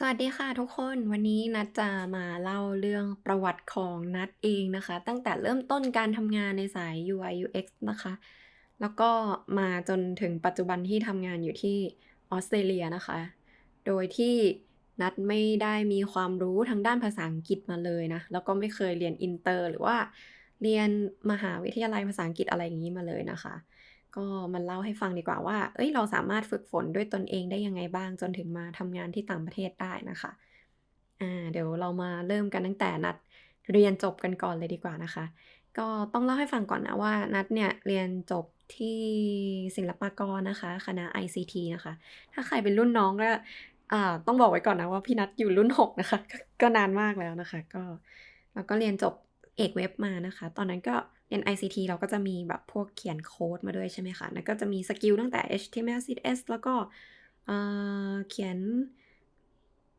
สวัสดีค่ะทุกคนวันนี้นัดจะมาเล่าเรื่องประวัติของนัดเองนะคะ ตั้งแต่เริ่มต้นการทำงานในสาย UI UX นะคะ แล้วก็มาจนถึงปัจจุบันที่ทำงานอยู่ที่ออสเตรเลียนะคะ โดยที่นัดไม่ได้มีความรู้ทางด้านภาษาอังกฤษมาเลยนะ แล้วก็ไม่เคยเรียนอินเตอร์ หรือว่าเรียนมหาวิทยาลัยภาษาอังกฤษอะไรอย่างนี้มาเลยนะคะ ก็มาเล่าให้ฟังดีกว่าว่า เอ้ย เราสามารถฝึกฝนด้วยตนเองได้ยังไงบ้าง จนถึงมาทำงานที่ต่างประเทศได้นะคะ อ่า เดี๋ยวเรามาเริ่มกันตั้งแต่นัดเรียนจบกันก่อนเลยดีกว่านะคะ ก็ต้องเล่าให้ฟังก่อนนะว่านัดเนี่ยเรียนจบที่ศิลปากรนะคะ คณะ ICT นะคะ ถ้าใครเป็นรุ่นน้องก็อ่าต้องบอกไว้ก่อนนะว่าพี่นัดอยู่รุ่น 6 นะคะกก็นานมากแล้วนะคะ ก็เราก็เรียนจบเอกเว็บมานะคะ ตอนนั้นก็ เรียน ICT เราก็จะมีแบบพวกเขียนโค้ดมาด้วยใช่ไหมคะ แล้วก็จะมีสกิลตั้งแต่ HTML CSS แล้วก็เขียน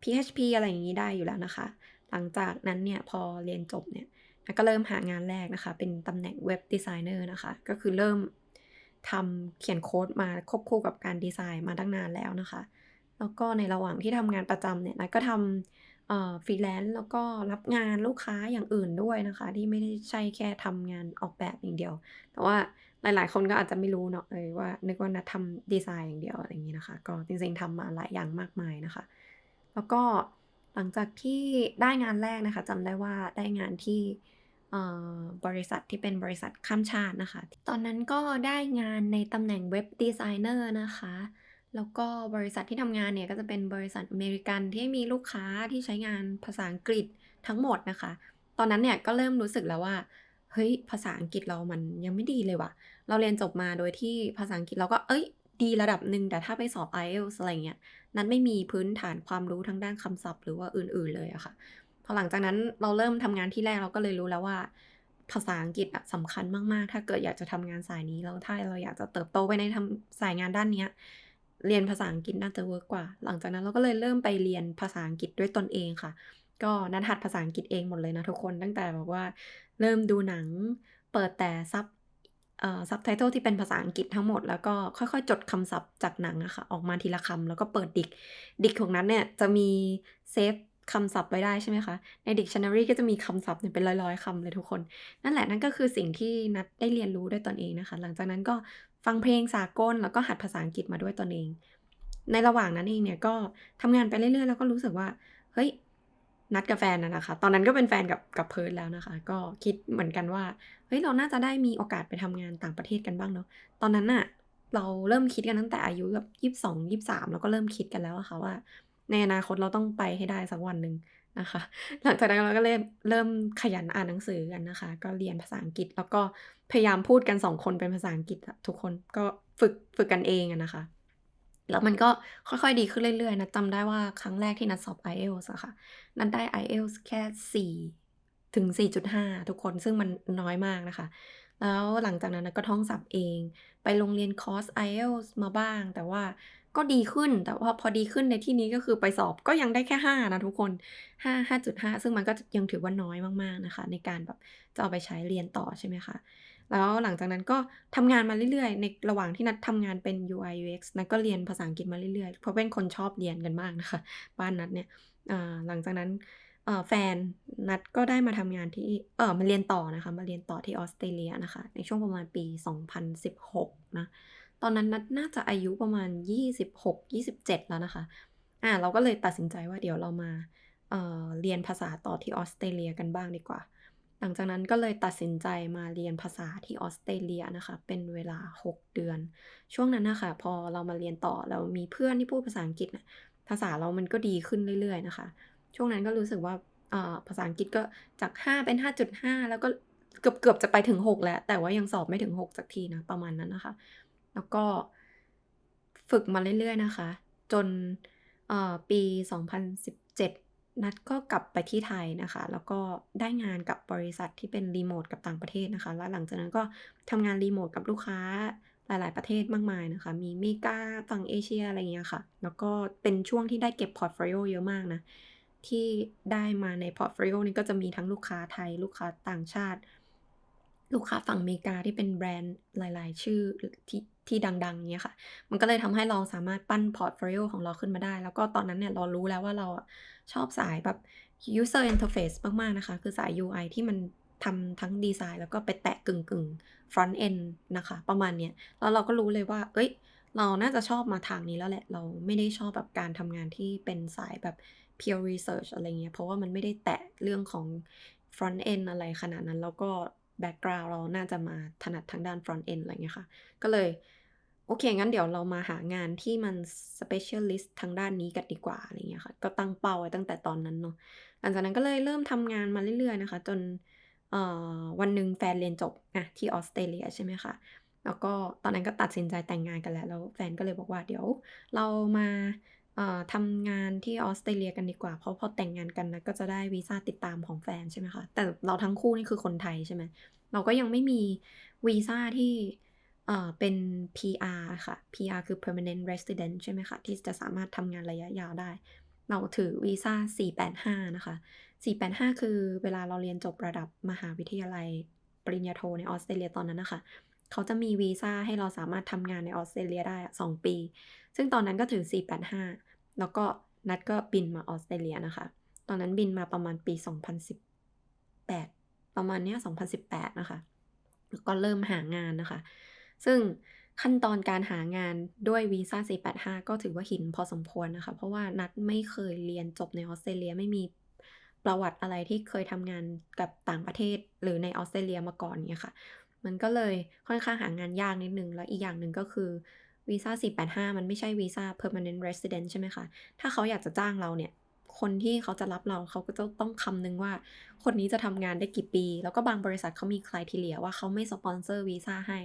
PHP อะไรอย่างนี้ได้อยู่แล้วนะคะ หลังจากนั้นเนี่ยพอเรียนจบเนี่ยนัดก็เริ่มหางานแรกนะคะ เป็นตำแหน่งเว็บดีไซเนอร์นะคะ ก็คือเริ่มทำเขียนโค้ดมาควบคู่กับการดีไซน์มาตั้งนานแล้วนะคะ แล้วก็ในระหว่างที่ทำงานประจำเนี่ยนัดก็ทำ เอ่อ freelance แล้วก็รับงานลูกค้าอย่างอื่นด้วยนะคะ ที่ไม่ได้ใช่แค่ทำงานออกแบบอย่างเดียว แต่ว่าหลาย ๆ คนก็อาจจะไม่รู้เนาะเออว่า นึกว่านัดทำดีไซน์อย่างเดียวอะไรอย่างงี้นะคะ ก็จริงๆทำมาหลายอย่างมากมายนะคะ แล้วก็หลังจากที่ได้งานแรกนะคะจำได้ว่าได้งานที่บริษัทที่เป็นบริษัทข้ามชาตินะคะ ตอนนั้นก็ได้งานในตำแหน่งเว็บดีไซเนอร์นะคะ แล้วก็บริษัทที่ทำงานเนี่ยก็จะเป็นบริษัทอเมริกันที่มีลูกค้าที่ใช้งานภาษาอังกฤษทั้งหมดนะคะ ตอนนั้นเนี่ยก็เริ่มรู้สึกแล้วว่า เฮ้ย ภาษาอังกฤษเรามันยังไม่ดีเลยว่ะ เราเรียนจบมาโดยที่ภาษาอังกฤษเราก็เฮ้ย ดีระดับหนึ่งแต่ถ้าไปสอบ IELTS อะไรเงี้ย นัดไม่มีพื้นฐานความรู้ทางด้านคำศัพท์หรือว่าอื่นๆเลยอะค่ะ พอหลังจากนั้นเราเริ่มทำงานที่แรกเราก็เลยรู้แล้วว่าภาษาอังกฤษอะสำคัญมากๆ ถ้าเกิดอยากจะทำงานสายนี้แล้วถ้าเราอยากจะเติบโตไปในทำสายงานด้านเนี้ย เรียนภาษาอังกฤษน่าจะเวิร์กกว่า หลังจากนั้นเราก็เลยเริ่มไปเรียนภาษาอังกฤษด้วยตนเองค่ะ ก็นัดหัดภาษาอังกฤษเองหมดเลยนะทุกคนตั้งแต่แบบว่าเริ่มดูหนังเปิดแต่ซับเอ่อ subtitle ที่เป็นภาษาอังกฤษทั้งหมด แล้วก็ค่อยๆ จดคำศัพท์จากหนังอะค่ะ ออกมาทีละคำแล้วก็เปิด Dict Dict ของนัดเนี่ยจะมีเซฟคำศัพท์ไว้ได้ใช่ไหมคะ ใน Dictionary ก็จะมีคำศัพท์เนี่ยเป็นร้อยๆคำเลยทุกคน นั่นแหละนั่นก็คือสิ่งที่นัดได้เรียนรู้ด้วยตนเองนะคะ หลังจากนั้นก็ ฟังเพลงสากลแล้วก็หัดภาษาอังกฤษมาด้วยตนเอง ในระหว่างนั้นเองเนี่ยก็ทำงานไปเรื่อยๆ แล้วก็รู้สึกว่า เฮ้ย นัดกับแฟนะนะคะ ตอนนั้นก็เป็นแฟนกับกับเพิร์ทแล้วนะคะ ก็คิดเหมือนกันว่า เฮ้ย เราน่าจะได้มีโอกาสไปทำงานต่างประเทศกันบ้างเนาะ ตอนนั้นน่ะ เราเริ่มคิดกันตั้งแต่อายุแบบ22-23เรามแล้วก็เริ่มคิดกันแล้วอะค่ะว่า ในอนาคตเราต้องไปให้ได้สักวันหนึ่ง นะคะ หลังจากนั้นเราก็เริ่มเริ่มขยันอ่านหนังสือกันนะคะ ก็เรียนภาษาอังกฤษ แล้วก็พยายามพูดกัน2คนเป็นภาษาอังกฤษทุกคนก็ฝึกฝึกกันเองนะคะ แล้วมันก็ค่อยๆดีขึ้นเรื่อยๆนัดจำได้ว่าครั้งแรกที่นัดสอบ IELTS อะค่ะ นัดได้ IELTS แค่ 4 ถึง 4.5 ทุกคนซึ่งมันน้อยมากนะคะ แล้วหลังจากนั้นก็ท่องศัพท์เอง ไปลงเรียนคอร์ส IELTS มาบ้าง แต่ว่า ก็ดีขึ้น แต่ว่าพอดีขึ้นในที่นี้ก็คือไปสอบก็ยังได้แค่ 5 นะทุกคน 5 5.5 ซึ่งมันก็ยังถือว่าน้อยมากๆนะคะ ในการแบบจะเอาไปใช้เรียนต่อใช่ไหมคะ แล้วหลังจากนั้นก็ทำงานมาเรื่อยๆ ในระหว่างที่นัดทำงานเป็น UI UX นัดก็เรียนภาษาอังกฤษมาเรื่อยๆ เพราะเป็นคนชอบเรียนกันมากนะคะ บ้านนัดเนี่ยหลังจากนั้นแฟนนัดก็ได้มาทำงานที่เออมาเรียนต่อนะคะ มาเรียนต่อที่ออสเตรเลียนะคะ ในช่วงประมาณปี 2016 นะ ตอนนั้นนัดน่าจะอายุประมาณ 26-27 แล้วนะคะ อ่าเราก็เลยตัดสินใจว่าเดี๋ยวเรามาเอ่อเรียนภาษาต่อที่ออสเตรเลียกันบ้างดีกว่า หลังจากนั้นก็เลยตัดสินใจมาเรียนภาษาที่ออสเตรเลียนะคะ เป็นเวลา 6 เดือน ช่วงนั้นนะคะพอเรามาเรียนต่อเรามีเพื่อนที่พูดภาษาอังกฤษนะภาษาเรามันก็ดีขึ้นเรื่อยๆนะคะ ช่วงนั้นก็รู้สึกว่าภาษาอังกฤษก็จาก 5 เป็น 5.5 แล้วก็เกือบๆจะไปถึง 6 แล้ว แต่ว่ายังสอบไม่ถึง 6 สักทีนะ ประมาณนั้นนะคะ แล้วก็ฝึกมาเรื่อยๆนะคะ จนเอ่อปี 2017 นัดก็กลับไปที่ไทยนะคะ แล้วก็ได้งานกับบริษัทที่เป็นรีโมตกับต่างประเทศนะคะ แล้วหลังจากนั้นก็ทำงานรีโมตกับลูกค้าหลาย ๆ ประเทศมากมายนะคะ มีเมกาฝั่งเอเชียอะไรอย่างเงี้ยค่ะ แล้วก็เป็นช่วงที่ได้เก็บพอร์ตโฟลิโอเยอะมากนะ ที่ได้มาในพอร์ตโฟลิโอนี้ก็จะมีทั้งลูกค้าไทย ลูกค้าต่างชาติ ลูกค้าฝั่งอเมริกาที่เป็นแบรนด์หลาย ๆ ชื่อที่ที่ดัง ๆเงี้ยค่ะ มันก็เลยทำให้เราสามารถปั้นพอร์ตโฟลิโอของเราขึ้นมาได้ แล้วก็ตอนนั้นเนี่ยเรารู้แล้วว่าเราชอบสายแบบ user interface มาก ๆ นะคะ คือสาย UI ที่มันทำทั้งดีไซน์แล้วก็ไปแตะกึ่งๆ front end นะคะ ประมาณเนี้ย แล้วเราก็รู้เลยว่าเฮ้ย เราน่าจะชอบมาทางนี้แล้วแหละ เราไม่ได้ชอบแบบการทำงานที่เป็นสายแบบ pure research อะไรเงี้ย เพราะว่ามันไม่ได้แตะเรื่องของ front end อะไรขนาดนั้น แล้วก็ แบ็กกราวด์เราน่าจะมาถนัดทางด้าน front end อะไรเงี้ยค่ะ ก็เลย โอเค งั้นเดี๋ยวเรามาหางานที่มัน specialist ทางด้านนี้กันดีกว่าอะไรเงี้ยค่ะ ก็ตั้งเป้าไว้ตั้งแต่ตอนนั้นเนาะหลังจากนั้นก็เลยเริ่มทำงานมาเรื่อยๆนะคะ จนวันหนึ่งแฟนเรียนจบอะที่ออสเตรเลียใช่ไหมคะแล้วก็ตอนนั้นก็ตัดสินใจแต่งงานกันแล้วแล้วแฟนก็เลยบอกว่า"เดี๋ยวเรามา ทำงานที่ออสเตรเลียกันดีกว่า"เพราะพอแต่งงานกันนัดก็จะได้วีซ่าติดตามของแฟนใช่ไหมคะ แต่เราทั้งคู่นี่คือคนไทยใช่ไหม เราก็ยังไม่มีวีซ่าที่เอ่อเป็น PR ค่ะ PR คือ permanent resident ใช่ไหมคะ ที่จะสามารถทำงานระยะยาวได้ เราถือวีซ่า 485 นะคะ 485 คือเวลาเราเรียนจบระดับมหาวิทยาลัยปริญญาโทในออสเตรเลียตอนนั้นนะคะเขาจะมีวีซ่าให้เราสามารถทำงานในออสเตรเลียได้อะ2ปี ซึ่งตอนนั้นก็ถือ 485 แล้วก็นัดก็บินมาออสเตรเลียนะคะ ตอนนั้นบินมาประมาณปี 2018 ประมาณเนี้ย2018 นะคะ แล้วก็เริ่มหางานนะคะ ซึ่งขั้นตอนการหางานด้วยวีซ่า 485 ก็ถือว่าหินพอสมควรนะคะ เพราะว่านัดไม่เคยเรียนจบในออสเตรเลียไม่มีประวัติอะไรที่เคยทำงานกับต่างประเทศหรือในออสเตรเลียมาก่อนเงี้ยค่ะ มันก็เลยค่อนข้างหางานยากนิดนึง แล้วอีกอย่างหนึ่งก็คือ วีซ่า485 มันไม่ใช่วีซ่า permanent resident ใช่ไหมคะ ถ้าเขาอยากจะจ้างเราเนี่ย คนที่เขาจะรับเราเขาก็จะต้องคำนึงว่า คนนี้จะทำงานได้กี่ปี แล้วก็บางบริษัทเขามี criteria ว่าเขาไม่สปอนเซอร์วีซ่าให้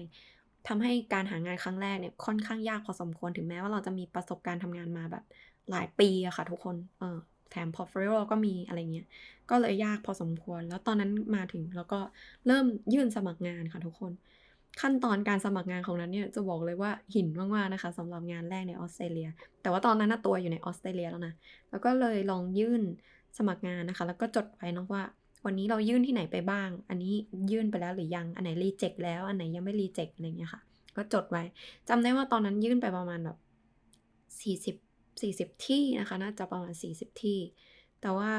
ทำให้การหางานครั้งแรกเนี่ยค่อนข้างยากพอสมควรถึงแม้ว่าเราจะมีประสบการณ์ทำงานมาแบบหลายปีอะค่ะทุกคน เออแถมพอร์ตโฟลิโอเราก็มีอะไรเงี้ย ก็เลยยากพอสมควร แล้วตอนนั้นมาถึงเราก็เริ่มยื่นสมัครงานค่ะทุกคน ขั้นตอนการสมัครงานของนัดเนี่ยจะบอกเลยว่าหินมากๆนะคะสำหรับงานแรกในออสเตรเลีย แต่ว่าตอนนั้นน่ะตัวอยู่ในออสเตรเลียแล้วนะ แล้วก็เลยลองยื่นสมัครงานนะคะ แล้วก็จดไว้นะว่า วันนี้เรายื่นที่ไหนไปบ้าง อันนี้ยื่นไปแล้วหรือยัง อันไหนรีเจ็กแล้ว อันไหนยังไม่รีเจ็กอะไรเงี้ยค่ะ ก็จดไว้จำได้ว่าตอนนั้นยื่นไปประมาณแบบ40 40 ที่นะคะ น่าจะประมาณ 40 ที่ แต่ว่า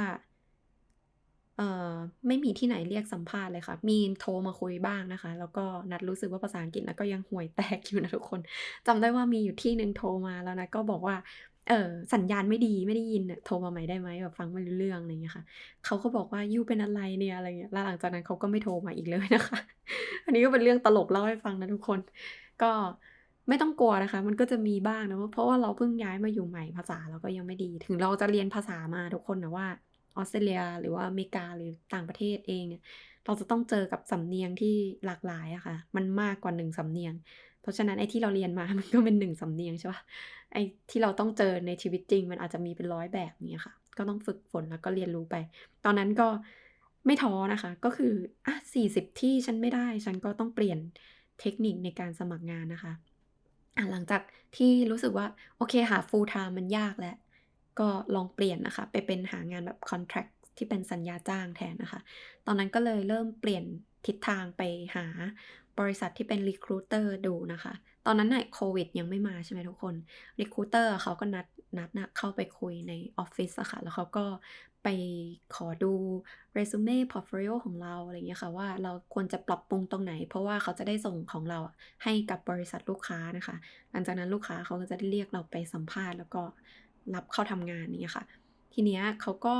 เอ่อไม่มีที่ไหนเรียกสัมภาษณ์เลยค่ะ มีโทรมาคุยบ้างนะคะ แล้วก็นัดรู้สึกว่าภาษาอังกฤษนัดก็ยังห่วยแตกอยู่นะทุกคนจำได้ว่ามีอยู่ที่หนึ่งโทรมาแล้วนัดก็บอกว่าเออสัญญาณไม่ดีไม่ได้ยินโทรมาใหม่ได้ไหม?แบบฟังไม่รู้เรื่องอะไรเงี้ยค่ะเขาก็บอกว่า"ยูเป็นอะไรเนี่ย"อะไรเงี้ยแล้วหลังจากนั้นเขาก็ไม่โทรมาอีกเลยนะคะ อันนี้ก็เป็นเรื่องตลกเล่าให้ฟังนะทุกคน ก็ไม่ต้องกลัวนะคะ มันก็จะมีบ้างนะเพราะว่าเราเพิ่งย้ายมาอยู่ใหม่ภาษาเราก็ยังไม่ดี ถึงเราจะเรียนภาษามาทุกคนแต่ว่า ออสเตรเลียหรือว่าอเมริกาหรือต่างประเทศเองเนี่ยเราจะต้องเจอกับสำเนียงที่หลากหลายอะค่ะ มันมากกว่า1สำเนียง เพราะฉะนั้นไอ้ที่เราเรียนมามันก็เป็น1สำเนียงใช่ปล่าไอ้ที่เราต้องเจอในชีวิตจริง มันอาจจะมีเป็น100แบบอย่างเงี้ยค่ะ ก็ต้องฝึกฝนแล้วก็เรียนรู้ไป ตอนนั้นก็ไม่ท้อนะคะ ก็คืออะ40ที่ฉันไม่ได้ ฉันก็ต้องเปลี่ยนเทคนิคในการสมัครงานนะคะอะหลังจากที่รู้สึกว่า โอเคหา full time มันยากแล้ว ก็ลองเปลี่ยนนะคะ ไปเป็นหางานแบบคอนแทรกที่เป็นสัญญาจ้างแทนนะคะ ตอนนั้นก็เลยเริ่มเปลี่ยนทิศทางไปหาบริษัทที่เป็น recruiter ดูนะคะ ตอนนั้นน่ะโควิดยังไม่มาใช่ไหมทุกคน recruiter อะเขาก็นัดนัดนะเข้าไปคุยในออฟฟิศอะค่ะ แล้วเขาก็ไปขอดู resume พอร์ตโฟลิโอของเราอะไรเงี้ยค่ะว่าเราควรจะปรับปรุงตรงไหน เพราะว่าเขาจะได้ส่งของเราให้กับบริษัทลูกค้านะคะ หลังจากนั้นลูกค้าเขาก็จะได้เรียกเราไปสัมภาษณ์แล้วก็ รับเข้าทำงานอย่างเงี้ค่ะ ทีเนี้ยเขาก็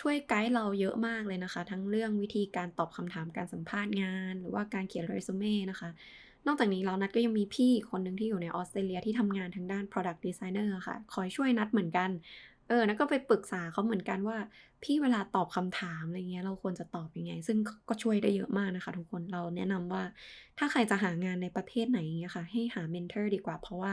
ช่วยไกด์เราเยอะมากเลยนะคะ ทั้งเรื่องวิธีการตอบคำถามการสัมภาษณ์งาน หรือว่าการเขียน resume นะคะ นอกจากนี้แล้วนัดก็ยังมีพี่คนหนึ่งที่อยู่ในออสเตรเลียที่ทำงานทางด้าน product designer ค่ะ คอยช่วยนัดเหมือนกัน เออนัดก็ไปปรึกษาเขาเหมือนกันว่า พี่เวลาตอบคำถามอะไรเงี้ยเราควรจะตอบยังไง?ซึ่งก็ช่วยได้เยอะมากนะคะ ทุกคนเราแนะนำว่าถ้าใครจะหางานในประเทศไหนอย่างเงี้ยค่ะ ให้หาเมนเทอร์ดีกว่าเพราะว่า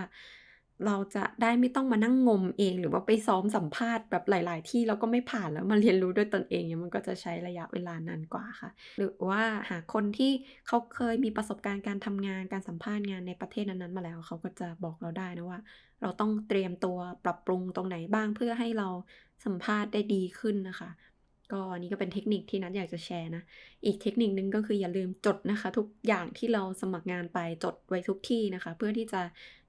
เราจะได้ไม่ต้องมานั่งงมเอง หรือว่าไปซ้อมสัมภาษณ์แบบหลาย ๆ ที่แล้วก็ไม่ผ่านแล้วมาเรียนรู้ด้วยตนเองเงี้ยมันก็จะใช้ระยะเวลานานกว่าค่ะ หรือว่าหาคนที่เขาเคยมีประสบการณ์การทำงานการสัมภาษณ์งานในประเทศนั้น ๆ มาแล้วเขาก็จะบอกเราได้นะว่า เราต้องเตรียมตัวปรับปรุงตรงไหนบ้างเพื่อให้เราสัมภาษณ์ได้ดีขึ้นนะคะ ก็อันนี้ก็เป็นเทคนิคที่นัทอยากจะแชร์นะ อีกเทคนิคนึงก็คืออย่าลืมจดนะคะ ทุกอย่างที่เราสมัครงานไปจดไว้ทุกที่นะคะ เพื่อที่จะ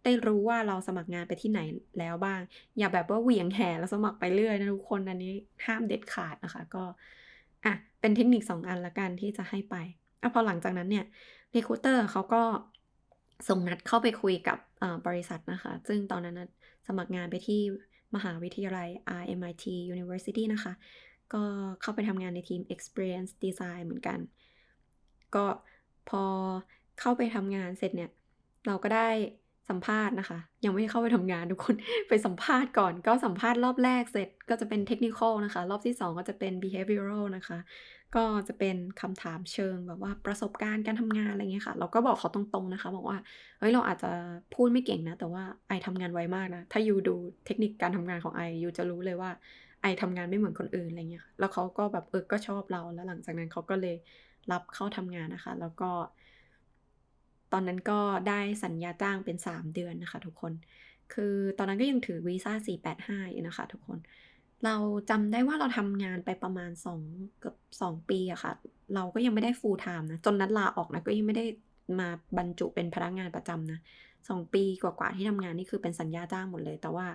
ได้รู้ว่าเราสมัครงานไปที่ไหนแล้วบ้าง อย่าแบบว่าเหวี่ยงแห่แล้วสมัครไปเรื่อยนะทุกคนอันนี้ห้ามเด็ดขาดนะคะ ก็อะเป็นเทคนิค 2 อันละกันที่จะให้ไปอะพอหลังจากนั้นเนี่ย r e c r u i t e r เขาก็ส่งนัดเข้าไปคุยกับบริษัทนะคะ ซึ่งตอนนั้นสมัครงานไปที่มหาวิทยาลัย RMIT University นะคะ ก็เข้าไปทำงานในทีม Experience Design เหมือนกัน ก็พอเข้าไปทำงานเสร็จเนี่ย เราก็ได้ สัมภาษณ์นะคะ ยังไม่ได้เข้าไปทำงานทุกคนไปสัมภาษณ์ก่อน ก็สัมภาษณ์รอบแรกเสร็จก็จะเป็น Technical นะคะ รอบที่ 2 ก็จะเป็น Behavioral นะคะ ก็จะเป็นคำถามเชิงแบบว่าประสบการณ์การทำงานอะไรเงี้ยค่ะ เราก็บอกเขาตรงๆนะคะ บอกว่าเฮ้ยเราอาจจะพูดไม่เก่งนะ แต่ว่าไอทำงานไวมากนะ ถ้ายูดูเทคนิคการทำงานของไอยูจะรู้เลยว่าไอทำงานไม่เหมือนคนอื่นอะไรเงี้ยแล้วเขาก็แบบเออก็ชอบเราแล้วหลังจากนั้นเขาก็เลยรับเข้าทำงานนะคะ แล้วก็ ตอนนั้นก็ได้สัญญาจ้างเป็น 3 เดือนนะคะทุกคน คือตอนนั้นก็ยังถือวีซ่า 485 อยู่นะคะทุกคน เราจำได้ว่าเราทำงานไปประมาณ2เกือบ2ปีอะค่ะ เราก็ยังไม่ได้ full time นะ จนนัดลาออกนะก็ยังไม่ได้มาบรรจุเป็นพนักงานประจำนะ2ปีกว่าๆที่ทำงานนี่คือเป็นสัญญาจ้างหมดเลย แต่ว่า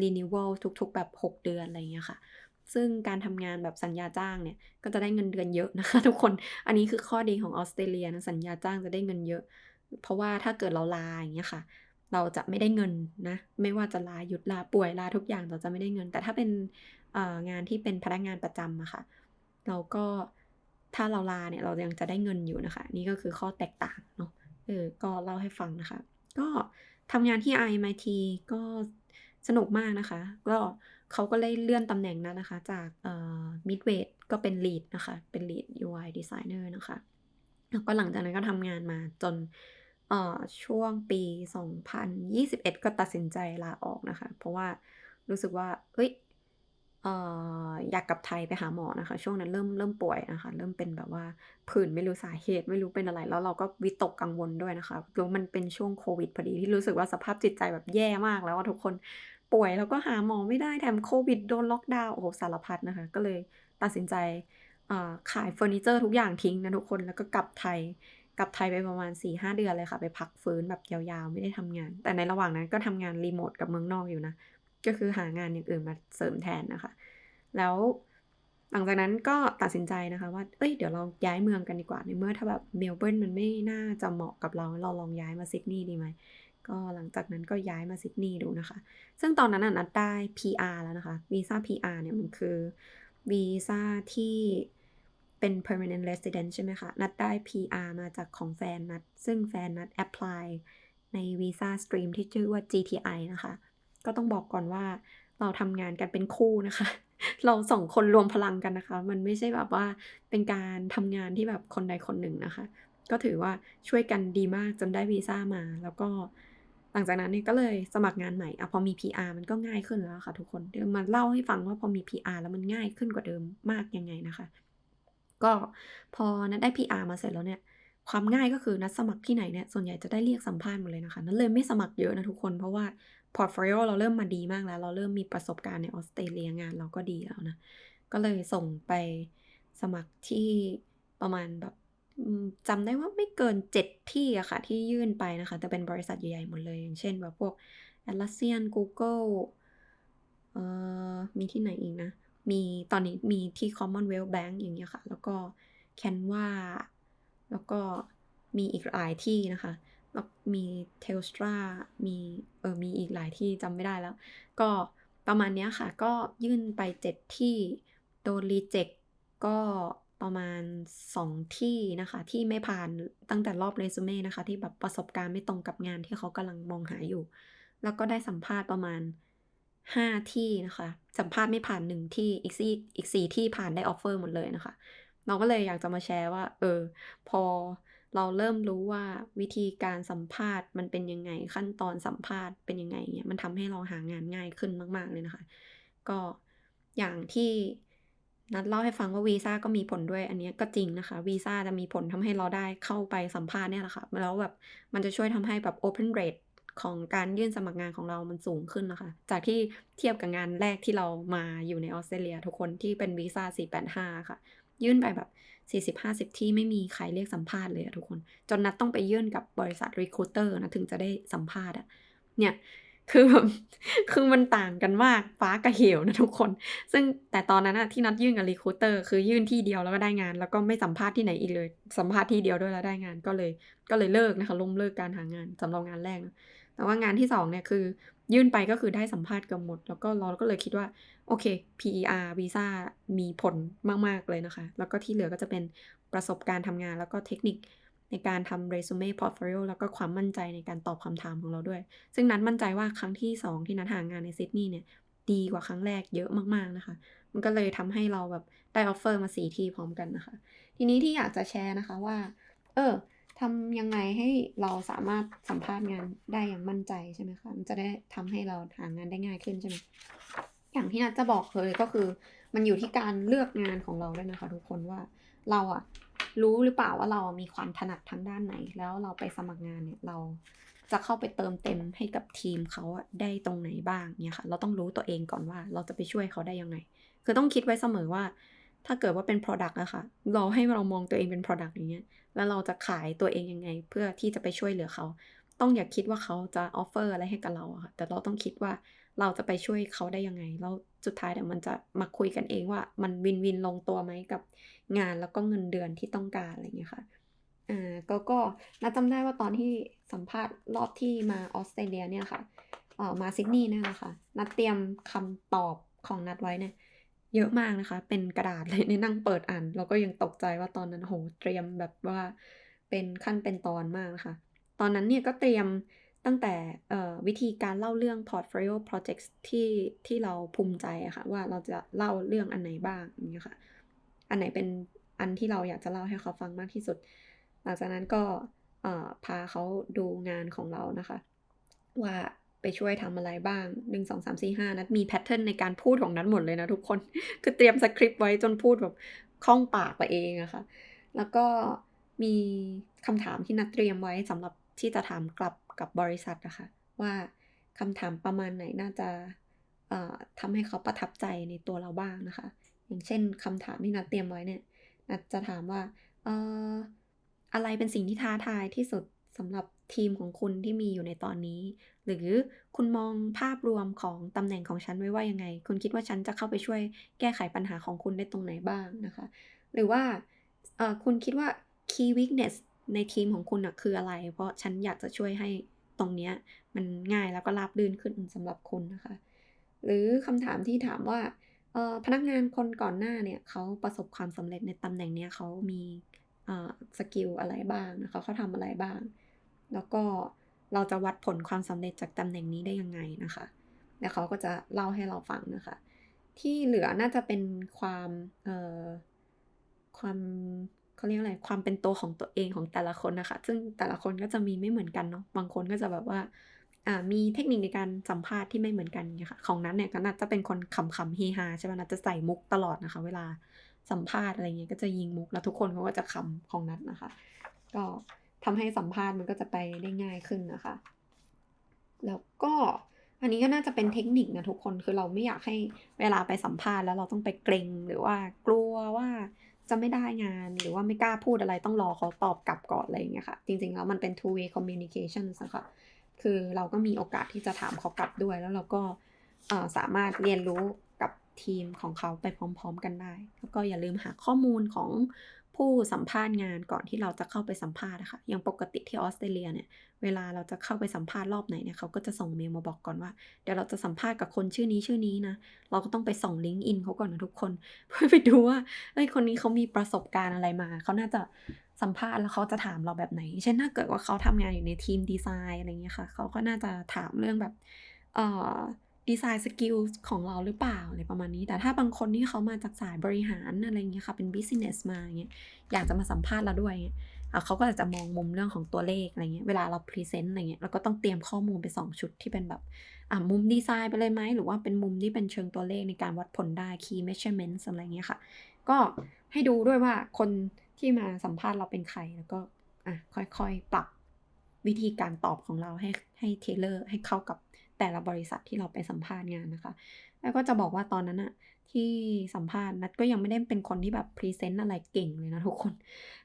renewal ทุกๆ แบบ 6 เดือนอะไรเงี้ยค่ะ ซึ่งการทำงานแบบสัญญาจ้างเนี่ย ก็จะได้เงินเดือนเยอะนะคะ ทุกคน อันนี้คือข้อดีของออสเตรเลียนะสัญญาจ้างจะได้เงินเยอะ เพราะว่าถ้าเกิดเราลาอย่างเงี้ยค่ะ เราจะไม่ได้เงินนะ ไม่ว่าจะลาหยุดลาป่วยลาทุกอย่างเราจะไม่ได้เงิน แต่ถ้าเป็นงานที่เป็นพนักงานประจำอะค่ะ เราก็ถ้าเราลาเนี่ยเรายังจะได้เงินอยู่นะคะ นี่ก็คือข้อแตกต่างเนาะเออก็เล่าให้ฟังนะคะ ก็ทำงานที่ RMIT ก็สนุกมากนะคะ ก็เขาก็เลยเลื่อนตำแหน่งนั้นนะคะ จากเอ่อ Midweight ก็เป็น Lead นะคะ เป็น Lead UI Designer นะคะ แล้วก็หลังจากนั้นก็ทำงานมาจน ช่วงปี 2021 ก็ตัดสินใจลาออกนะคะ เพราะว่ารู้สึกว่าเฮ้ยเออยากกลับไทยไปหาหมอนะคะ ช่วงนั้นเริ่มเริ่มป่วยนะคะ เริ่มเป็นแบบว่าผื่นไม่รู้สาเหตุไม่รู้เป็นอะไร แล้วเราก็วิตกกังวลด้วยนะคะแล้วมันเป็นช่วงโควิดพอดีที่รู้สึกว่าสภาพจิตใจแบบแย่มากแล้วอะทุกคนป่วยแล้วก็หาหมอไม่ได้แถมโควิดโดนล็อกดาวน์โอ้โฮสารพัดนะคะ ก็เลยตัดสินใจขายเฟอร์นิเชอร์ทุกอย่างทิ้งนะทุกคนแล้วก็กลับไทย กลับไทยไปประมาณ4-5เดือนเลยค่ะ ไปพักฟื้นแบบยาวๆ ไม่ได้ทำงาน แต่ในระหว่างนั้นก็ทำงานรีโมตกับเมืองนอกอยู่นะ ก็คือหางานอย่างอื่นมาเสริมแทนนะคะ แล้วหลังจากนั้นก็ตัดสินใจนะคะว่าเฮ้ย เดี๋ยวเราย้ายเมืองกันดีกว่า ในเมื่อถ้าแบบเมลเบิร์นมันไม่น่าจะเหมาะกับเรา เราลองย้ายมาซิดนีย์ดีไหม ก็หลังจากนั้นก็ย้ายมาซิดนีย์ดูนะคะ ซึ่งตอนนั้นนัดได้ PR แล้วนะคะ วีซ่า PR เนี่ยมันคือวีซ่าที่ เป็น permanent resident ใช่ไหมคะ นัดได้ PR มาจากของแฟนนัด ซึ่งแฟนนัดแอพพลายในวีซ่าสตรีมที่ชื่อว่า GTI นะคะ ก็ต้องบอกก่อนว่าเราทำงานกันเป็นคู่นะคะ เรา2คนรวมพลังกันนะคะ มันไม่ใช่แบบว่าเป็นการทำงานที่แบบคนใดคนหนึ่งนะคะ ก็ถือว่าช่วยกันดีมากจนได้วีซ่ามา แล้วก็หลังจากนั้นเนี่ยก็เลยสมัครงานใหม่อะพอมี PR มันก็ง่ายขึ้นแล้วค่ะทุกคน เดี๋ยวมาเล่าให้ฟังว่าพอมี PR แล้วมันง่ายขึ้นกว่าเดิมมากยังไงนะคะ ก็พอนัดได้ PR มาเสร็จแล้วเนี่ย ความง่ายก็คือนัดสมัครที่ไหนเนี่ย ส่วนใหญ่จะได้เรียกสัมภาษณ์หมดเลยนะคะ นัดเลยไม่สมัครเยอะนะทุกคน เพราะว่าพอร์ตโฟลิโอเราเริ่มมาดีมากแล้ว เราเริ่มมีประสบการณ์ในออสเตรเลียงานเราก็ดีแล้วนะ ก็เลยส่งไปสมัครที่ประมาณแบบจำได้ว่าไม่เกิน 7 ที่อะค่ะ ที่ยื่นไปนะคะ แต่เป็นบริษัทใหญ่ๆหมดเลย อย่างเช่นแบบพวก Atlassian กูเกิลเอ่อมีที่ไหนอีกนะ มีตอนนี้มีที่ Commonwealth Bank อย่างเงี้ยค่ะ แล้วก็ Canva แล้วก็มีอีกหลายที่นะคะแล้วมี Telstra มีเออมีอีกหลายที่จำไม่ได้แล้ว ก็ประมาณเนี้ยค่ะ ก็ยื่นไป 7 ที่ โดนรีเจกต์ก็ประมาณ 2 ที่นะคะ ที่ไม่ผ่านตั้งแต่รอบ resume นะคะ ที่แบบประสบการณ์ไม่ตรงกับงานที่เขากำลังมองหาอยู่ แล้วก็ได้สัมภาษณ์ประมาณ 5 ที่นะคะ สัมภาษณ์ไม่ผ่าน 1 ที่อีกซี่อีก4ที่ผ่านได้ออฟเฟอร์หมดเลยนะคะ เราก็เลยอยากจะมาแชร์ว่า เออ พอเราเริ่มรู้ว่าวิธีการสัมภาษณ์มันเป็นยังไงขั้นตอนสัมภาษณ์เป็นยังไงเงี้ยมันทำให้เราหางานง่ายขึ้นมาก ๆ เลยนะคะ ก็อย่างที่นัดเล่าให้ฟังว่าวีซ่าก็มีผลด้วยอันนี้ก็จริงนะคะวีซ่าจะมีผลทำให้เราได้เข้าไปสัมภาษณ์เนี่ยแหละค่ะแล้วแบบมันจะช่วยทำให้แบบ open rate ของการยื่นสมัครงานของเรามันสูงขึ้นนะคะ จากที่เทียบกับงานแรกที่เรามาอยู่ในออสเตรเลีย ทุกคนที่เป็นวีซ่า 485 ค่ะ ยื่นไปแบบ 40-50 ที่ไม่มีใครเรียกสัมภาษณ์เลยอะทุกคน จนนัดต้องไปยื่นกับบริษัทรีคูเตอร์นะถึงจะได้สัมภาษณ์อะเนี่ยคือแบบคือมันต่างกันมากฟ้ากับเหวนะทุกคน ซึ่งแต่ตอนนั้นอะที่นัดยื่นกับรีคูเตอร์คือยื่นที่เดียวแล้วก็ได้งาน แล้วก็ไม่สัมภาษณ์ที่ไหนอีกเลย สัมภาษณ์ที่เดียวด้วยแล้วได้งานก็เลย ก็เลยเลิกนะคะล้มเลิกการหางานสำหรับงานแรกนะ แต่ว่างานที่สองเนี่ยคือยื่นไปก็คือได้สัมภาษณ์เกือบหมด แล้วก็เราก็เลยคิดว่า โอเค PER วีซ่ามีผลมาก ๆ เลยนะคะ แล้วก็ที่เหลือก็จะเป็นประสบการณ์ทำงาน แล้วก็เทคนิคในการทำเรซูเม่พอร์ตโฟลิโอแล้วก็ความมั่นใจในการตอบคำถามของเราด้วย ซึ่งนัดมั่นใจว่าครั้งที่ 2 ที่นัดหางานในซิดนีย์เนี่ย ดีกว่าครั้งแรกเยอะมาก ๆ นะคะ มันก็เลยทำให้เราแบบได้ออฟเฟอร์มา4ที่พร้อมกันนะคะ ทีนี้ที่อยากจะแชร์นะคะว่า เออ ทำยังไงให้เราสามารถสัมภาษณ์งานได้อย่างมั่นใจใช่ไหมคะมันจะได้ทำให้เราหางานได้ง่ายขึ้นใช่ไหมอย่างที่นัดจะบอกเลยก็คือ มันอยู่ที่การเลือกงานของเราด้วยนะคะ ทุกคนว่าเราอะรู้หรือเปล่าว่าเรามีความถนัดทางด้านไหน แล้วเราไปสมัครงานเนี่ยเราจะเข้าไปเติมเต็มให้กับทีมเขาได้ตรงไหนบ้างเนี่ยค่ะ เราต้องรู้ตัวเองก่อนว่าเราจะไปช่วยเขาได้ยังไง คือต้องคิดไว้เสมอว่า ถ้าเกิดว่าเป็น Product อะค่ะ เราให้เรามองตัวเองเป็น Product อย่างเงี้ย แล้วเราจะขายตัวเองยังไง เพื่อที่จะไปช่วยเหลือเขา ต้องอย่าคิดว่าเขาจะออฟเฟอร์อะไรให้กับเราค่ะแต่เราต้องคิดว่าเราจะไปช่วยเขาได้ยังไง แล้วสุดท้ายเดี๋ยวมันจะมาคุยกันเองว่ามันวินวินลงตัวไหมกับงานแล้วก็เงินเดือนที่ต้องการอะไรอย่างเงี้ยค่ะอ่าก็ก็นัดจำได้ว่าตอนที่สัมภาษณ์รอบที่มาออสเตรเลียเนี่ยค่ะเอ่อมาซิดนีย์เนี่ยแหละค่ะนัดเตรียมคำตอบของนัดไว้เนี่ย เยอะมากนะคะ เป็นกระดาษเลยในนั่งเปิดอ่านเราก็ยังตกใจว่าตอนนั้นโหเตรียมแบบว่าเป็นขั้นเป็นตอนมากนะคะ ตอนนั้นเนี่ยก็เตรียมตั้งแต่วิธีการเล่าเรื่อง portfolio projects ที่ที่เราภูมิใจอะค่ะว่าเราจะเล่าเรื่องอันไหนบ้างอย่างเงี้ยค่ะ อันไหนเป็นอันที่เราอยากจะเล่าให้เขาฟังมากที่สุด หลังจากนั้นก็พาเขาดูงานของเรานะคะ ว่า ไปช่วยทำอะไรบ้าง 1 2 3 4 5 นัดมีแพทเทิร์นในการพูดของนัดหมดเลยนะทุกคน คือเตรียมสคริปต์ไว้จนพูดแบบคล่องปากไปเองอะค่ะ แล้วก็มีคำถามที่นัดเตรียมไว้สำหรับที่จะถามกลับกับบริษัทนะคะ ว่าคำถามประมาณไหนน่าจะเอ่อทำให้เขาประทับใจในตัวเราบ้างนะคะ อย่างเช่นคำถามที่นัดเตรียมไว้เนี่ยนัดจะถามว่าเอ่ออะไรเป็นสิ่งที่ท้าทายที่สุด สำหรับทีมของคุณที่มีอยู่ในตอนนี้ หรือคุณมองภาพรวมของตำแหน่งของฉันไว้ว่ายังไง คุณคิดว่าฉันจะเข้าไปช่วยแก้ไขปัญหาของคุณได้ตรงไหนบ้างนะคะ หรือว่าคุณคิดว่า key weakness ในทีมของคุณอะคืออะไร เพราะฉันอยากจะช่วยให้ตรงเนี้ยมันง่ายแล้วก็ราบรื่นขึ้นสำหรับคุณนะคะ หรือคำถามที่ถามว่าพนักงานคนก่อนหน้าเนี่ยเขาประสบความสำเร็จในตำแหน่งเนี้ยเขามี สกิลอะไรบ้างนะคะเขาทำอะไรบ้าง แล้วก็เราจะวัดผลความสำเร็จจากตำแหน่งนี้ได้ยังไงนะคะแล้วเขาก็จะเล่าให้เราฟังนะคะ ที่เหลือน่าจะเป็นความเอ่อความเขาเรียกอะไรความเป็นตัวของตัวเองของแต่ละคนนะคะ ซึ่งแต่ละคนก็จะมีไม่เหมือนกันเนาะบางคนก็จะแบบว่าอ่ามีเทคนิคในการสัมภาษณ์ที่ไม่เหมือนกันเนี่ยค่ะของนั้นเนี่ยก็น่าจะเป็นคนขำๆเฮฮาใช่ไหมนัดจะใส่มุกตลอดนะคะ เวลา สัมภาษณ์อะไรเงี้ยก็จะยิงมุกแล้วทุกคนเขาก็จะขำของนัดนะคะ ก็ทำให้สัมภาษณ์มันก็จะไปได้ง่ายขึ้นนะคะ แล้วก็อันนี้ก็น่าจะเป็นเทคนิคนะทุกคนคือเราไม่อยากให้เวลาไปสัมภาษณ์แล้วเราต้องไปเกรงหรือว่ากลัวว่าจะไม่ได้งานหรือว่าไม่กล้าพูดอะไรต้องรอเขาตอบกลับก่อนอะไรอย่างเงี้ยค่ะ จริงๆแล้วมันเป็น two way communication นะคะคือเราก็มีโอกาสที่จะถามเขากลับด้วย แล้วเราก็สามารถเรียนรู้ ทีมของเขาไปพร้อม ๆ กันได้ แล้วก็อย่าลืมหาข้อมูลของผู้สัมภาษณ์งานก่อนที่เราจะเข้าไปสัมภาษณ์นะคะอย่างปกติที่ออสเตรเลียเนี่ย เวลาเราจะเข้าไปสัมภาษณ์รอบไหนเนี่ยเขาก็จะส่งเมลมาบอกก่อนว่า เดี๋ยวเราจะสัมภาษณ์กับคนชื่อนี้ชื่อนี้นะ เราก็ต้องไปส่งลิงก์อินเขาก่อนนะทุกคน เพื่อไปดูว่าเอ้ยคนนี้เขามีประสบการณ์อะไรมา เขาน่าจะสัมภาษณ์แล้วเขาจะถามเราแบบไหน เช่นถ้าเกิดว่าเขาทำงานอยู่ในทีมดีไซน์อะไรเงี้ยค่ะ เขาก็น่าจะถามเรื่องแบบ เอ่อ ดีไซน์สกิลของเราหรือเปล่าอะไรประมาณนี้ แต่ถ้าบางคนที่เขามาจากสายบริหารอะไรเงี้ยค่ะเป็นบิสเนสมาอย่างเงี้ยอยากจะมาสัมภาษณ์เราด้วยเงี้ยอะเขาก็อาจจะมองมุมเรื่องของตัวเลขอะไรเงี้ยเวลาเราพรีเซนต์อะไรเงี้ยเราก็ต้องเตรียมข้อมูลไป 2 ชุดที่เป็นแบบอะมุมดีไซน์ไปเลยไหมหรือว่าเป็นมุมที่เป็นเชิงตัวเลขในการวัดผลได้ key measurements อะไรเงี้ยค่ะ ก็ให้ดูด้วยว่าคนที่มาสัมภาษณ์เราเป็นใครแล้วก็อะค่อยๆปรับวิธีการตอบของเราให้ให้เทเลอร์ให้เข้ากับ แต่ละบริษัทที่เราไปสัมภาษณ์งานนะคะ แล้วก็จะบอกว่าตอนนั้นอะที่สัมภาษณ์นัดก็ยังไม่ได้เป็นคนที่แบบพรีเซนต์อะไรเก่งเลยนะทุกคน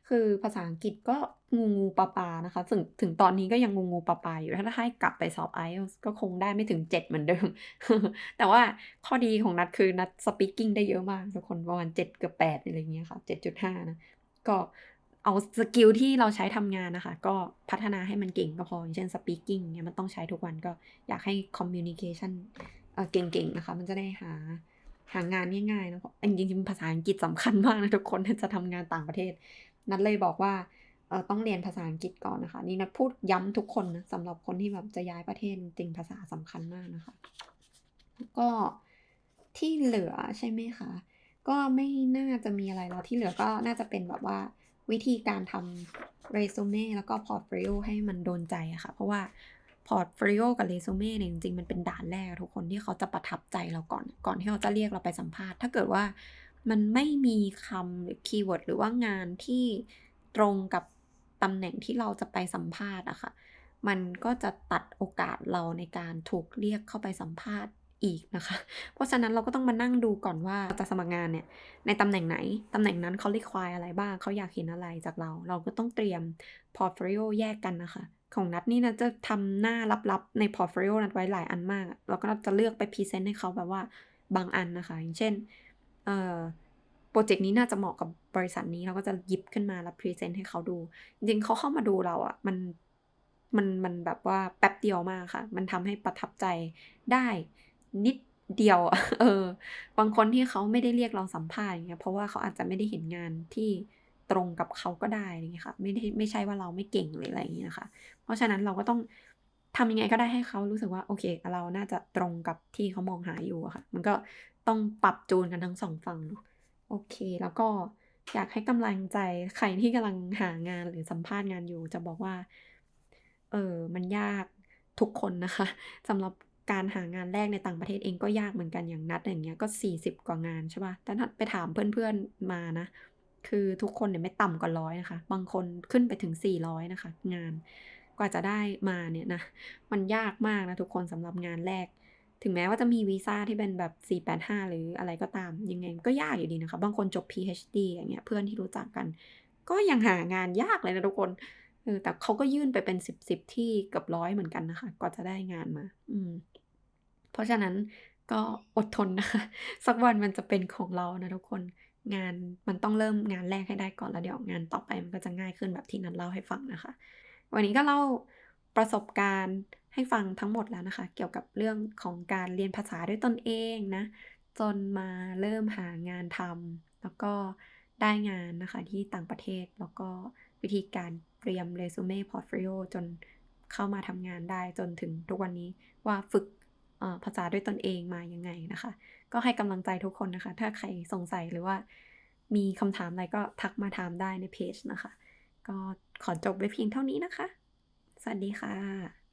คือภาษาอังกฤษก็งูงูปลาปลานะคะ ถึงถึงตอนนี้ก็ยังงูงูปลาปลาอยู่ ถ้าให้กลับไปสอบ IELTS ก็คงได้ไม่ถึง 7 เหมือนเดิม แต่ว่าข้อดีของนัดคือนัดสปีกิ้งได้เยอะมากทุกคนประมาณ 7 เกือบ8อะไรเงี้ยค่ะ 7.5 นะ ก็ เอาสกิลที่เราใช้ทำงานนะคะ ก็พัฒนาให้มันเก่งก็พอ อย่างเช่น speaking เนี่ยมันต้องใช้ทุกวันก็อยากให้ communication เก่งๆนะคะ มันจะได้หาหางานง่ายๆนะเพราะจริงๆภาษาอังกฤษสำคัญมากนะทุกคนจะทำงานต่างประเทศ นัดเลยบอกว่าต้องเรียนภาษาอังกฤษก่อนนะคะ นี่นัดพูดย้ำทุกคนนะสำหรับคนที่แบบจะย้ายประเทศจริงภาษาสำคัญมากนะคะ ก็ที่เหลือใช่ไหมคะ ก็ไม่น่าจะมีอะไรแล้วที่เหลือก็น่าจะเป็นแบบว่า วิธีการทำเรซูเม่แล้วก็พอร์ตโฟลิโอให้มันโดนใจอะค่ะ เพราะว่าพอร์ตโฟลิโอกับเรซูเม่เนี่ยจริงๆ มันเป็นด่านแรกทุกคนที่เขาจะประทับใจเราก่อน ก่อนที่เขาจะเรียกเราไปสัมภาษณ์ ถ้าเกิดว่ามันไม่มีคำหรือคีย์เวิร์ดหรือว่างานที่ตรงกับตำแหน่งที่เราจะไปสัมภาษณ์อะค่ะ มันก็จะตัดโอกาสเราในการถูกเรียกเข้าไปสัมภาษณ์ อีกนะคะ เพราะฉะนั้นเราก็ต้องมานั่งดูก่อนว่าจะสมัครงานเนี่ยในตำแหน่งไหน ตำแหน่งนั้นเขา require อะไรบ้างเขาอยากเห็นอะไรจากเรา เราก็ต้องเตรียม portfolio แยกกันนะคะ ของนัดนี่นะจะทำหน้าลับๆใน portfolio นัดไว้หลายอันมากเราก็จะเลือกไปพรีเซนต์ให้เขาแบบว่าบางอันนะคะ อย่างเช่นเอ่อโปรเจกต์นี้น่าจะเหมาะกับบริษัทนี้เราก็จะหยิบขึ้นมาแล้วพรีเซนต์ให้เขาดู จริงๆเขาเข้ามาดูเราอะมันมันมันแบบว่าแป๊บเดียวมากค่ะ มันทำให้ประทับใจได้ นิดเดียวอะเออ บางคนที่เขาไม่ได้เรียกเราสัมภาษณ์อย่างเงี้ย เพราะว่าเขาอาจจะไม่ได้เห็นงานที่ตรงกับเขาก็ได้อะไรเงี้ยค่ะ ไม่ได้ไม่ใช่ว่าเราไม่เก่งหรืออะไรอย่างเงี้ยนะคะ เพราะฉะนั้นเราก็ต้องทำยังไงก็ได้ให้เขารู้สึกว่าโอเค เราน่าจะตรงกับที่เขามองหาอยู่อะค่ะ มันก็ต้องปรับจูนกันทั้ง2ฝั่งเนาะโอเค แล้วก็อยากให้กำลังใจใครที่กำลังหางานหรือสัมภาษณ์งานอยู่ จะบอกว่า เออมันยากทุกคนนะคะสำหรับ การหางานแรกในต่างประเทศเองก็ยากเหมือนกันอย่างนัดอย่างเงี้ยก็ 40 กว่างานใช่ปล่าแต่นัดไปถามเพื่อนๆมานะ คือทุกคนเนี่ยไม่ต่ำกว่า100นะคะ บางคนขึ้นไปถึง 400 นะคะ งานกว่าจะได้มาเนี่ยนะ มันยากมากนะทุกคนสำหรับงานแรก ถึงแม้ว่าจะมีวีซ่าที่เป็นแบบ 485 หรืออะไรก็ตามยังไงก็ยากอยู่ดีนะคะ บางคนจบ PhD อย่างเงี้ยเพื่อนที่รู้จักกัน ก็ยังหางานยากเลยนะทุกคนเออแต่เขาก็ยื่นไปเป็น10ๆที่เกือบ100เหมือนกันนะคะกว่าจะได้งานมา อืม เพราะฉะนั้นก็อดทนนะคะ สักวันมันจะเป็นของเรานะทุกคนงานมันต้องเริ่มงานแรกให้ได้ก่อนแล้วเดี๋ยวงานต่อไปมันก็จะง่ายขึ้นแบบที่นัดเล่าให้ฟังนะคะ วันนี้ก็เล่าประสบการณ์ให้ฟังทั้งหมดแล้วนะคะ เกี่ยวกับเรื่องของการเรียนภาษาด้วยตนเองนะ จนมาเริ่มหางานทำแล้วก็ได้งานนะคะที่ต่างประเทศแล้วก็วิธีการเตรียมเรซูเม่พอร์ตโฟลิโอจนเข้ามาทำงานได้จนถึงทุกวันนี้ว่าฝึก ภาษาด้วยตนเองมายังไงนะคะ ก็ให้กำลังใจทุกคนนะคะ ถ้าใครสงสัยหรือว่า มีคำถามอะไรก็ทักมาถามได้ในเพจนะคะ ก็ขอจบไว้เพียงเท่านี้นะคะ สวัสดีค่ะ